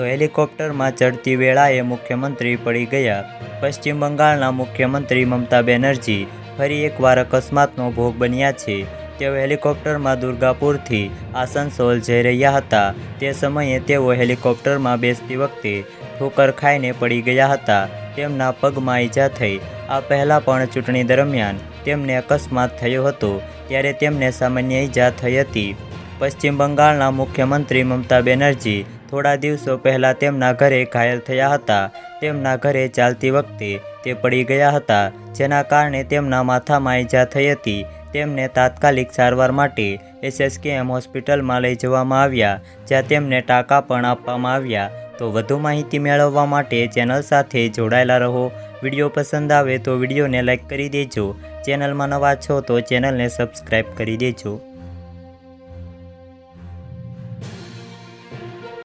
તો હેલિકોપ્ટરમાં ચડતી વેળાએ મુખ્યમંત્રી પડી ગયા. પશ્ચિમ બંગાળના મુખ્યમંત્રી મમતા બેનર્જી ફરી એકવાર અકસ્માતનો ભોગ બન્યા છે. તેઓ હેલિકોપ્ટરમાં દુર્ગાપુરથી આસનસોલ જઈ રહ્યા હતા. તે સમયે તેઓ હેલિકોપ્ટરમાં બેસતી વખતે ઠોકર ખાઈને પડી ગયા હતા. તેમના પગમાં ઈજા થઈ. આ પહેલાં પણ ચૂંટણી દરમિયાન તેમને અકસ્માત થયો હતો, ત્યારે તેમને સામાન્ય ઈજા થઈ હતી. પશ્ચિમ બંગાળના મુખ્યમંત્રી મમતા બેનર્જી થોડા દિવસો પહેલાં તેમના ઘરે ઘાયલ થયા હતા. તેમના ઘરે ચાલતી વખતે તે પડી ગયા હતા, જેના કારણે તેમના માથામાં ઈજા થઈ હતી. તેમને તાત્કાલિક સારવાર માટે એસએસકેએમ હોસ્પિટલમાં લઈ જવામાં આવ્યા, જ્યાં તેમને ટાંકા પણ આપવામાં આવ્યા. તો વધુ માહિતી મેળવવા માટે ચેનલ સાથે જોડાયેલા રહો. વીડિયો પસંદ આવે તો વિડીયોને લાઇક કરી દેજો. ચેનલમાં નવા છો તો ચેનલને સબસ્ક્રાઈબ કરી દેજો.